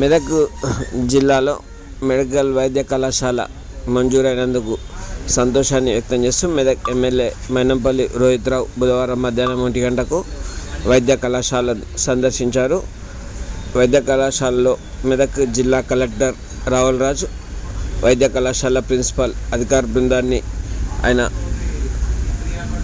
మెదక్ జిల్లాలో మెడికల్ వైద్య కళాశాల మంజూరైనందుకు సంతోషాన్ని వ్యక్తం చేస్తూ మెదక్ ఎమ్మెల్యే మైనంపల్లి రోహిత్రావు బుధవారం మధ్యాహ్నం ఒంటి గంటకు వైద్య కళాశాలను సందర్శించారు. వైద్య కళాశాలలో మెదక్ జిల్లా కలెక్టర్ రావుల్ రాజు వైద్య కళాశాల ప్రిన్సిపల్ అధికార బృందాన్ని ఆయన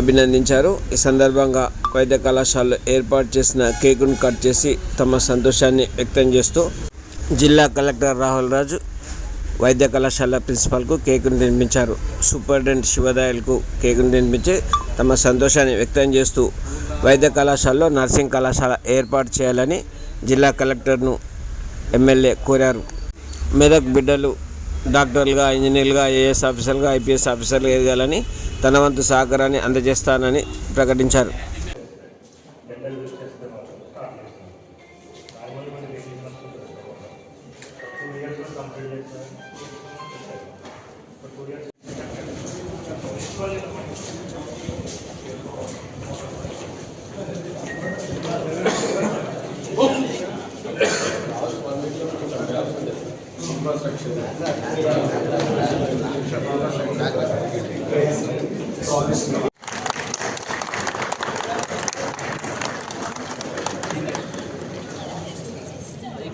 అభినందించారు. ఈ సందర్భంగా వైద్య కళాశాలలో ఏర్పాటు చేసిన కేకును కట్ చేసి తమ సంతోషాన్ని వ్యక్తం చేస్తూ జిల్లా కలెక్టర్ రాహుల్ రాజు వైద్య కళాశాల ప్రిన్సిపాల్కు కేకును తినిపించారు సూపరింటెండెంట్ శివదాయలకు కేకును తినిపించి తమ సంతోషాన్ని వ్యక్తం చేస్తూ వైద్య కళాశాలలో నర్సింగ్ కళాశాల ఏర్పాటు చేయాలని జిల్లా కలెక్టర్ను ఎమ్మెల్యే కోరారు. మెదక్ బిడ్డలు డాక్టర్లుగా ఇంజనీర్లుగా ఏఎస్ ఆఫీసర్లుగా ఐపీఎస్ ఆఫీసర్లుగా ఎదగాలని తన వంతు సహకారాన్ని అందజేస్తానని ప్రకటించారు. సూపరింటెండెంట్ పెడతాం సూపరింటెండెంట్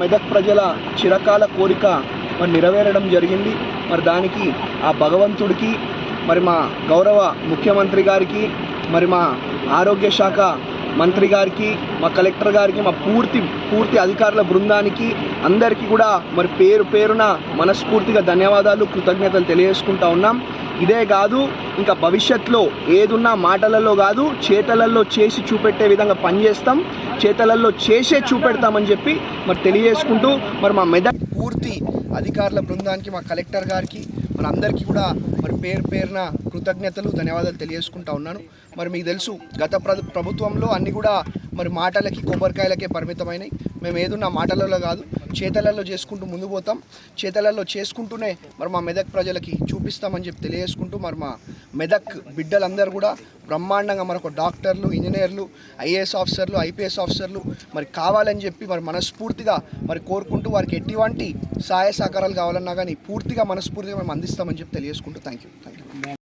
మెదక్ ప్రజల చిరకాల కోరిక మరి నెరవేరడం జరిగింది. మరి దానికి ఆ భగవంతుడికి మరి మా గౌరవ ముఖ్యమంత్రి గారికి మరి మా ఆరోగ్య శాఖ మంత్రి గారికి మా కలెక్టర్ గారికి మా పూర్తి పూర్తి అధికారుల బృందానికి అందరికీ కూడా మరి పేరు పేరున మనస్ఫూర్తిగా ధన్యవాదాలు కృతజ్ఞతలు తెలియజేసుకుంటా ఉన్నాం. ఇదే కాదు ఇంకా భవిష్యత్తులో ఏదున్నా మాటలలో కాదు చేతలలో చేసి చూపెట్టే విధంగా పనిచేస్తాం చేతలలో చేసే చూపెడతామని చెప్పి మరి తెలియజేసుకుంటూ మరి మా మెదక్ పూర్తి అధికారుల బృందానికి మా కలెక్టర్ గారికి మన అందరికీ కూడా మరి పేరు పేరున కృతజ్ఞతలు ధన్యవాదాలు తెలియజేసుకుంటా ఉన్నాను. మరి మీకు తెలుసు గత ప్ర ప్రభుత్వంలో అన్నీ కూడా మరి మాటలకి కొబ్బరికాయలకే పరిమితమైనవి మేము ఏదున్నా మాటలలో కాదు చేతలలో చేసుకుంటూ ముందు పోతాం. చేతలలో చేసుకుంటూనే మరి మా మెదక్ ప్రజలకి చూపిస్తామని చెప్పి తెలియజేసుకుంటూ మరి మా మెదక్ బిడ్డలందరూ కూడా బ్రహ్మాండంగా మనకు డాక్టర్లు ఇంజనీర్లు ఐఏఎస్ ఆఫీసర్లు ఐపీఎస్ ఆఫీసర్లు మరి కావాలని చెప్పి మరి మనస్ఫూర్తిగా మరి కోరుకుంటూ వారికి ఎటువంటి సహాయ సహకారాలు కావాలన్నా కానీ పూర్తిగా మనస్ఫూర్తిగా మేము అందిస్తామని చెప్పి తెలియజేసుకుంటూ థ్యాంక్ యూ థ్యాంక్ యూ